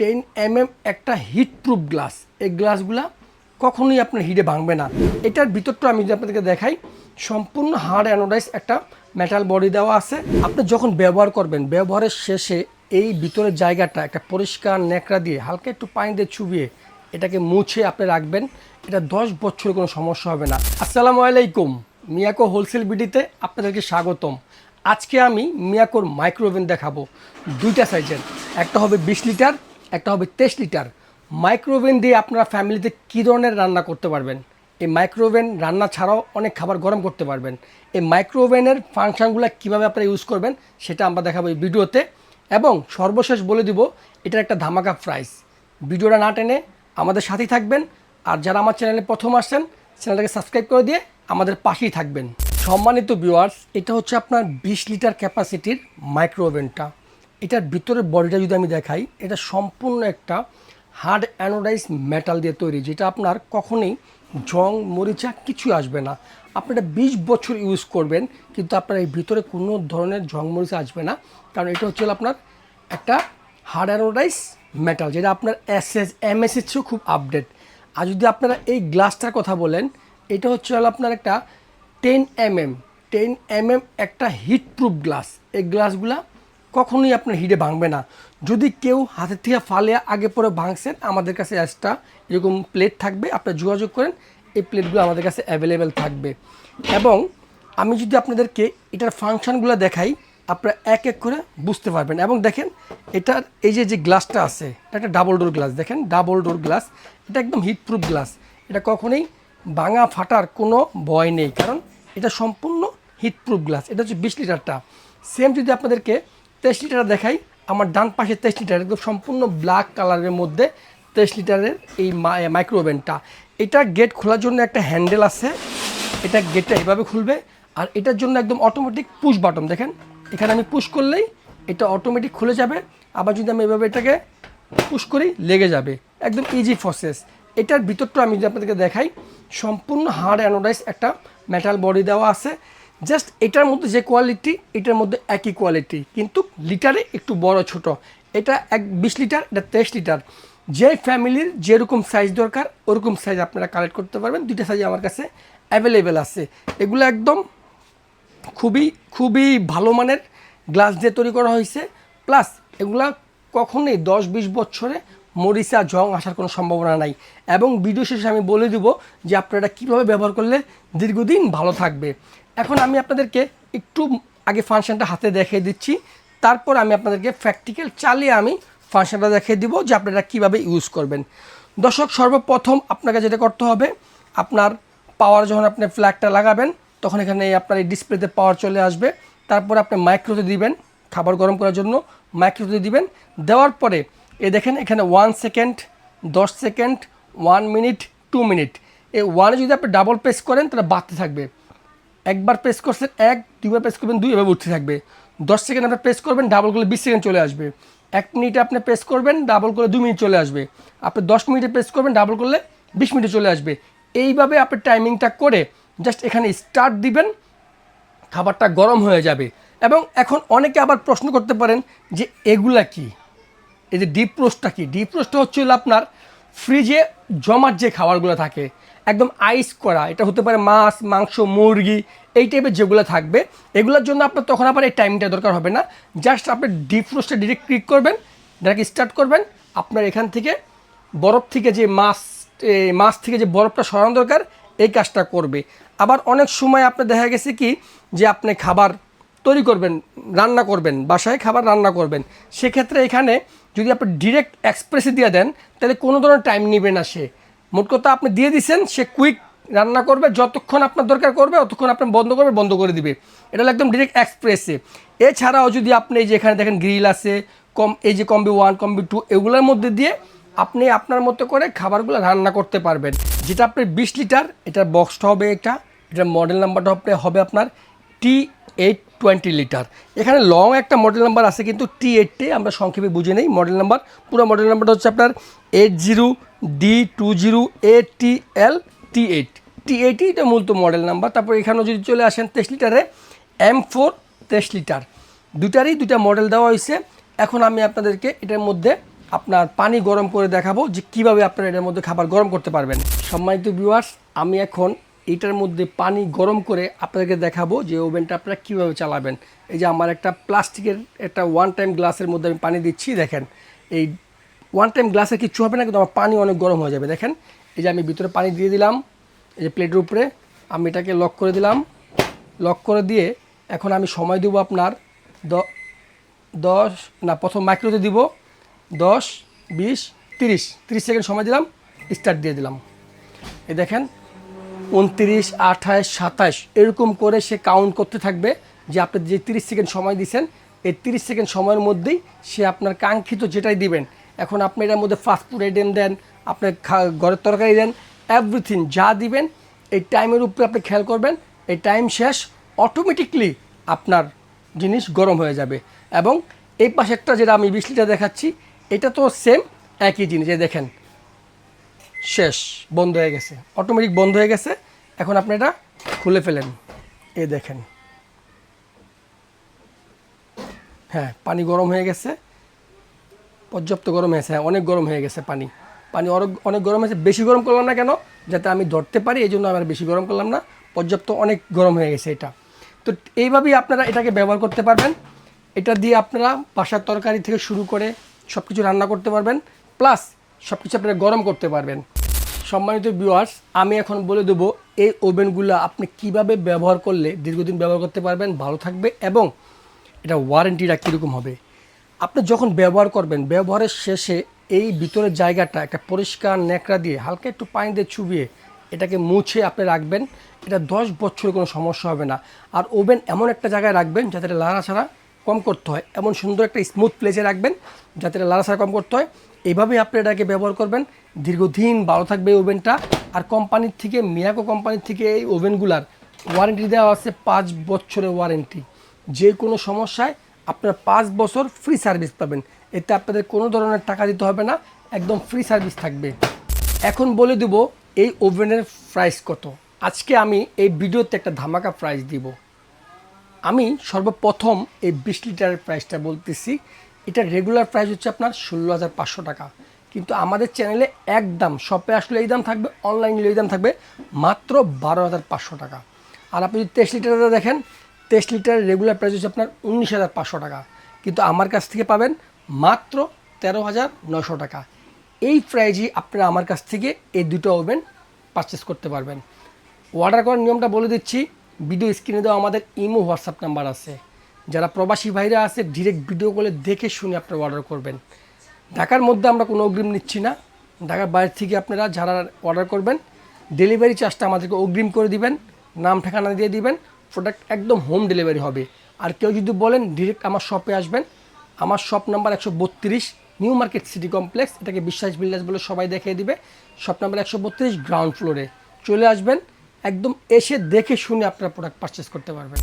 Ten M M একটা heat proof glass. এই গ্লাসগুলা কখনোই আপনার হিটে ভাঙবে না। এটার ভিতরটা আমি যদি আপনাদেরকে দেখাই, সম্পূর্ণ হার্ড অ্যানোডাইজ একটা মেটাল বডি দেওয়া আছে। আপনি যখন ব্যবহার করবেন, ব্যবহারের শেষে এই ভিতরের জায়গাটা একটা পরিষ্কার ন্যাকড়া দিয়ে হালকা একটু পানি দিয়ে চুবিয়ে এটাকে মুছে আপনি রাখবেন। এটা দশ বছরের কোনো সমস্যা হবে না। আসসালামু আলাইকুম, মিয়াকো হোলসেল বিডিতে আপনাদেরকে স্বাগতম। আজকে আমি মিয়াকোর মাইক্রোওভেন দেখাবো। দুইটা সাইজের। একটা হবে বিশ লিটার একটা হবে তেইশ লিটার মাইক্রোওভেন দিয়ে আপনারা ফ্যামিলিতে কী ধরনের রান্না করতে পারবেন? এই মাইক্রোওভেন রান্না ছাড়াও অনেক খাবার গরম করতে পারবেন। এই মাইক্রোওভেনের ফাংশনগুলো কীভাবে আপনারা ইউজ করবেন, সেটা আমরা দেখাবো এই ভিডিওতে। এবং সর্বশেষ বলে দিব, এটার একটা ধামাকা প্রাইস ভিডিওটা না টেনে আমাদের সাথেই থাকবেন। আর যারা আমার চ্যানেলে প্রথম আসছেন চ্যানেলটাকে সাবস্ক্রাইব করে দিয়ে আমাদের পাশেই থাকবেন। সম্মানিত ভিউয়ার্স এটা হচ্ছে আপনার বিশ লিটার ক্যাপাসিটির মাইক্রোওভেনটা এটার ভিতরের বডিটা যদি আমি দেখাই, এটা সম্পূর্ণ একটা হার্ড অ্যানোডাইজ মেটাল দিয়ে তৈরি, যেটা আপনার কখনোই জং, মরিচা কিছু আসবে না। আপনি এটা বিশ বছর ইউজ করবেন, কিন্তু আপনার এই ভিতরে কোনো ধরনের জং, মরিচা আসবে না। কারণ এটা হচ্ছে আপনার একটা হার্ড অ্যানোডাইজ মেটাল, যেটা আপনার এস এস এম এস চেয়েও খুব আপডেট আর যদি আপনারা এই গ্লাসটার কথা বলেন, এটা হচ্ছে হলো আপনার একটা ten M M ten M M একটা হিট প্রুফ গ্লাস এই গ্লাসগুলা কখনোই আপনার হিটে ভাঙবে না। যদি কেউ হাতের থেকে ফালে আগে পরে ভাঙছেন, আমাদের কাছে একটা এরকম প্লেট থাকবে। আপনারা যোগাযোগ করেন, এই প্লেটগুলো আমাদের কাছে অ্যাভেলেবেল থাকবে। এবং আমি যদি আপনাদেরকে এটার ফাংশনগুলো দেখাই, আপনারা এক এক করে বুঝতে পারবেন। এবং দেখেন, এটার এই যে যে গ্লাসটা আছে, এটা একটা ডাবল ডোর গ্লাস দেখেন ডাবল ডোর গ্লাস এটা একদম হিট প্রুফ গ্লাস এটা কখনোই ভাঙা ফাটার কোনো ভয় নেই। কারণ এটা সম্পূর্ণ হিট প্রুফ গ্লাস এটা হচ্ছে বিশ লিটারটা। সেম যদি আপনাদেরকে তেইশ লিটার দেখাই। আমার ডান পাশে তেইশ লিটার, একদম সম্পূর্ণ ব্ল্যাক কালারের মধ্যে তেইশ লিটারের এই মাইক্রোওভেনটা এটা গেট খোলার জন্য একটা হ্যান্ডেল আছে। এটা গেটটা এইভাবে খুলবে আর এটার জন্য একদম অটোমেটিক পুশ বাটন দেখেন, এখানে আমি পুশ করলেই এটা অটোমেটিক খুলে যাবে। আবার যদি আমি এভাবে এটাকে পুশ করি, লেগে যাবে। একদম ইজি প্রসেস এটার ভিতরটা আমি যদি আপনাদেরকে দেখাই, সম্পূর্ণ হার্ড অ্যানোডাইজ একটা মেটাল বডি দেওয়া আছে। জাস্ট এটার মধ্যে যে কোয়ালিটি, এটার মধ্যে একই কোয়ালিটি। কিন্তু লিটারে একটু বড়, ছোট। এটা এক বিশ লিটার, এটা তেইশ লিটার। যে ফ্যামিলির যেরকম সাইজ দরকার, ওরকম সাইজ আপনারা কালেক্ট করতে পারবেন। দুইটা সাইজ আমার কাছে অ্যাভেলেবেল আছে। এগুলো একদম খুবই খুবই ভালো মানের গ্লাস দিয়ে তৈরি করা হয়েছে। প্লাস এগুলা কখনোই দশ বিশ বছরে মরিচা, জং আসার কোনো সম্ভাবনা নাই। এবং ভিডিও শেষে আমি বলে দিব যে আপনারা কীভাবে ব্যবহার করলে দীর্ঘদিন ভালো থাকবে। এখন আমি আপনাদেরকে একটু আগে ফাংশনটা হাতে দেখিয়ে দিচ্ছি। তারপর আমি আপনাদেরকে প্র্যাকটিক্যাল চালিয়ে আমি ফাংশনটা দেখিয়ে দিব যে আপনারা কীভাবে ইউজ করবেন। দর্শক, সর্বপ্রথম আপনাকে যেটা করতে হবে, আপনার পাওয়ার যখন আপনি ফ্ল্যাগটা লাগাবেন, তখন এখানে আপনার এই ডিসপ্লেতে পাওয়ার চলে আসবে। তারপর আপনি মাইক্রোতে দিবেন, খাবার গরম করার জন্য মাইক্রোতে দিবেন। দেওয়ার পরে এ দেখেন এখানে ওয়ান সেকেন্ড দশ second one minute two minute এই ওয়ানে যদি আপনি ডাবল প্রেস করেন, তাহলে বাড়তে থাকবে। একবার প্রেস করছেন এক, দুইবার প্রেস করবেন, দুই এভাবে উঠতে থাকবে। দশ সেকেন্ড আপনি প্রেস করবেন ডাবল করলে বিশ সেকেন্ড চলে আসবে। এক মিনিটে আপনি প্রেস করবেন ডাবল করলে দুই মিনিট চলে আসবে। আপনি দশ মিনিটে প্রেস করবেন ডাবল করলে বিশ মিনিটে চলে আসবে। এইভাবে আপনি টাইমিংটা করে জাস্ট এখানে স্টার্ট দিবেন, খাবারটা গরম হয়ে যাবে। এবং এখন অনেকে আবার প্রশ্ন করতে পারেন যে এগুলা কি? এই যে ডিপ রোস্টটা কি? ডিপ রোস্টটা হচ্ছে আপনার ফ্রিজে জমার যে খাবারগুলো থাকে একদম আইস করা, এটা হতে পারে মাছ, মাংস, মুরগি, এই টাইপের যেগুলো থাকবে, এগুলোর জন্য আপনার তখন আবার এই টাইমটা দরকার হবে না। জাস্ট আপনি ডিপ রোস্টে ডিরেক্ট ক্লিক করবেন ডাইরেক্ট স্টার্ট করবেন, আপনার এখান থেকে বরফ থেকে যে মাছ মাছ থেকে যে বরফটা সরানো দরকার, এই কাজটা করবে। আবার অনেক সময় আপনার দেখা গেছে কি, যে আপনি খাবার তৈরি করবেন, রান্না করবেন, বাসায় খাবার রান্না করবেন, সেক্ষেত্রে এখানে যদি আপনি ডিরেক্ট এক্সপ্রেসে দিয়ে দেন, তাহলে কোনো ধরনের টাইম নেবে না সে। মোট কথা আপনি দিয়ে দিচ্ছেন সে কুইক রান্না করবে, যতক্ষণ আপনার দরকার করবে ততক্ষণ আপনি বন্ধ করবে, বন্ধ করে দিবে। এটা একদম ডিরেক্ট এক্সপ্রেসে এছাড়াও যদি আপনি এই যে এখানে দেখেন গ্রিল আছে, কম এই যে কম্বি ওয়ান কম্বি টু এগুলোর মধ্যে দিয়ে আপনি আপনার মতো করে খাবারগুলো রান্না করতে পারবেন। যেটা আপনার বিশ লিটার এটার বক্সটা হবে এটা, এটার মডেল নাম্বারটা হবে আপনার টি এইট টোয়েন্টি লিটার এখানে লং একটা মডেল নাম্বার আছে কিন্তু টি এইটটে আমরা সংক্ষেপে বুঝে নেই মডেল নাম্বার পুরো মডেল নাম্বারটা হচ্ছে আপনার eight zero D two zero A T L T eight T এইটই এটা মূলত মডেল নাম্বার তারপর এখানেও যদি চলে আসেন তেইশ লিটারে এম ফোর তেইশ লিটার দুটারই দুটা মডেল দেওয়া হয়েছে। এখন আমি আপনাদেরকে এটার মধ্যে আপনার পানি গরম করে দেখাবো যে কীভাবে আপনারা এটার মধ্যে খাবার গরম করতে পারবেন। সম্মানিত ভিউয়ার্স আমি এখন এটার মধ্যে পানি গরম করে আপনাদেরকে দেখাবো যে ওভেনটা আপনারা কীভাবে চালাবেন। এই যে আমার একটা প্লাস্টিকের একটা ওয়ান টাইম গ্লাসের মধ্যে আমি পানি দিচ্ছি, দেখেন। এই ওয়ান টাইম গ্লাসে কিচ্ছু হবে না, কিন্তু আমার পানি অনেক গরম হয়ে যাবে, দেখেন। এই যে আমি ভিতরে পানি দিয়ে দিলাম, এই যে প্লেটের উপরে, আমি এটাকে লক করে দিলাম। লক করে দিয়ে এখন আমি সময় দেবো আপনার দশ, না, প্রথম মাইক্রোতে দিব, দশ, বিশ, তিরিশ। তিরিশ সেকেন্ড সময় দিলাম স্টার্ট দিয়ে দিলাম। এই দেখেন উনত্রিশ, আঠাশ, সাতাশ, এরকম করে সে কাউন্ট করতে থাকবে যে আপনি যে তিরিশ সেকেন্ড সময় দিয়েছেন, এই তিরিশ সেকেন্ড সময়ের মধ্যেই সে আপনার কাঙ্ক্ষিত যেটাই দিবেন, এখন আপনি এটার মধ্যে ফাস্টফুড আইটেম দেন আপনার ঘরের তরকারি দেন এভরিথিং যা দিবেন, এই টাইমের উপরে আপনি খেয়াল করবেন, এই টাইম শেষ অটোমেটিকলি আপনার জিনিস গরম হয়ে যাবে। এবং এই পাশেরটা যেটা আমি বিশ লিটার দেখাচ্ছি, এটা তো সেম একই জিনিস দেখেন শেষ, বন্ধ হয়ে গেছে। অটোমেটিক বন্ধ হয়ে গেছে। এখন আপনি এটা খুলে ফেলেন। এ দেখেন। হ্যাঁ পানি গরম হয়ে গেছে। পর্যাপ্ত গরম হয়েছে। হ্যাঁ অনেক গরম হয়ে গেছে পানি। পানি অনেক গরম হয়েছে। বেশি গরম করলাম না কেন? যাতে আমি ধরতে পারি, এই জন্য আমার বেশি গরম করলাম না। পর্যাপ্ত অনেক গরম হয়ে গেছে এটা। তো এইভাবেই আপনারা এটাকে ব্যবহার করতে পারবেন। এটা দিয়ে আপনারা বাসার তরকারি থেকে শুরু করে সব কিছু রান্না করতে পারবেন। প্লাস সব কিছু আপনারা গরম করতে পারবেন। সম্মানিত ভিউয়ার্স আমি এখন বলে দেবো এই ওভেনগুলো আপনি কীভাবে ব্যবহার করলে দীর্ঘদিন ব্যবহার করতে পারবেন, ভালো থাকবে এবং এটা ওয়ারেন্টিটা কীরকম হবে। আপনি যখন ব্যবহার করবেন, ব্যবহারের শেষে এই ভিতরের জায়গাটা একটা পরিষ্কার ন্যাকড়া দিয়ে হালকা একটু পানি দিয়ে চুবিয়ে এটাকে মুছে আপনি রাখবেন। এটা দশ বছরের কোনো সমস্যা হবে না। আর ওভেন এমন একটা জায়গায় রাখবেন যাতে এটা লাড়াছাড়া কম করতে হয়। এমন সুন্দর একটা স্মুথ প্লেসে রাখবেন যাতে লাড়াছাড়া কম করতে হয়। এইভাবেই আপনি এটাকে ব্যবহার করবেন। দীর্ঘদিন ভালো থাকবে এই ওভেনটা। আর কোম্পানির থেকে, মিয়াকো কোম্পানির থেকে এই ওভেনগুলার ওয়ারেন্টি দেওয়া আছে পাঁচ বছরের ওয়ারেন্টি যে কোনো সমস্যায় আপনারা পাঁচ বছর ফ্রি সার্ভিস পাবেন। এতে আপনাদের কোনো ধরনের টাকা দিতে হবে না। একদম ফ্রি সার্ভিস থাকবে। এখন বলে দেব এই ওভেনের প্রাইস কত। আজকে আমি এই ভিডিওতে একটা ধামাকা প্রাইস দিব। আমি সর্বপ্রথম এই বিশ লিটারের প্রাইসটা বলতেছি। এটা রেগুলার প্রাইস হচ্ছে আপনার ষোলো হাজার পাঁচশো টাকা। কিন্তু আমাদের চ্যানেলে একদম শপে আসলে এই দাম থাকবে অনলাইনে এই দাম থাকবে মাত্র বারো হাজার পাঁচশো টাকা। আর আপনি যদি তেইশ লিটারটা দেখেন, তেইশ লিটারের রেগুলার প্রাইস হচ্ছে আপনার উনিশ হাজার পাঁচশো টাকা। কিন্তু আমার কাছ থেকে পাবেন মাত্র তেরো হাজার নশো টাকা। এই প্রাইজই আপনারা আমার কাছ থেকে এই দুটো ওভেন পারচেস করতে পারবেন। অর্ডার করার নিয়মটা বলে দিচ্ছি। ভিডিও স্ক্রিনে দেওয়া আমাদের ইমো, হোয়াটসঅ্যাপ নাম্বার আছে। যারা প্রবাসী ভাইরা আছে ডিরেক্ট ভিডিও কলে দেখে শুনে আপনারা অর্ডার করবেন। ঢাকার মধ্যে আমরা কোনো অগ্রিম নিচ্ছি না। ঢাকার বাইরে থেকে আপনারা যারা অর্ডার করবেন ডেলিভারি চার্জটা আমাদেরকে অগ্রিম করে দিবেন, নাম, ঠিকানা দিয়ে দিবেন প্রোডাক্ট একদম হোম ডেলিভারি হবে। আর কেউ যদি বলেন ডিরেক্ট আমার শপে আসবেন, আমার শপ নাম্বার একশো বত্রিশ নিউ মার্কেট সিটি কমপ্লেক্স এটাকে বিশ্বাস বিল্ডার্স বলে সবাই দেখিয়ে দিবে। শপ নাম্বার একশো বত্রিশ গ্রাউন্ড ফ্লোরে চলে আসবেন একদম এসে দেখে শুনে আপনারা প্রোডাক্ট পারচেস করতে পারবেন।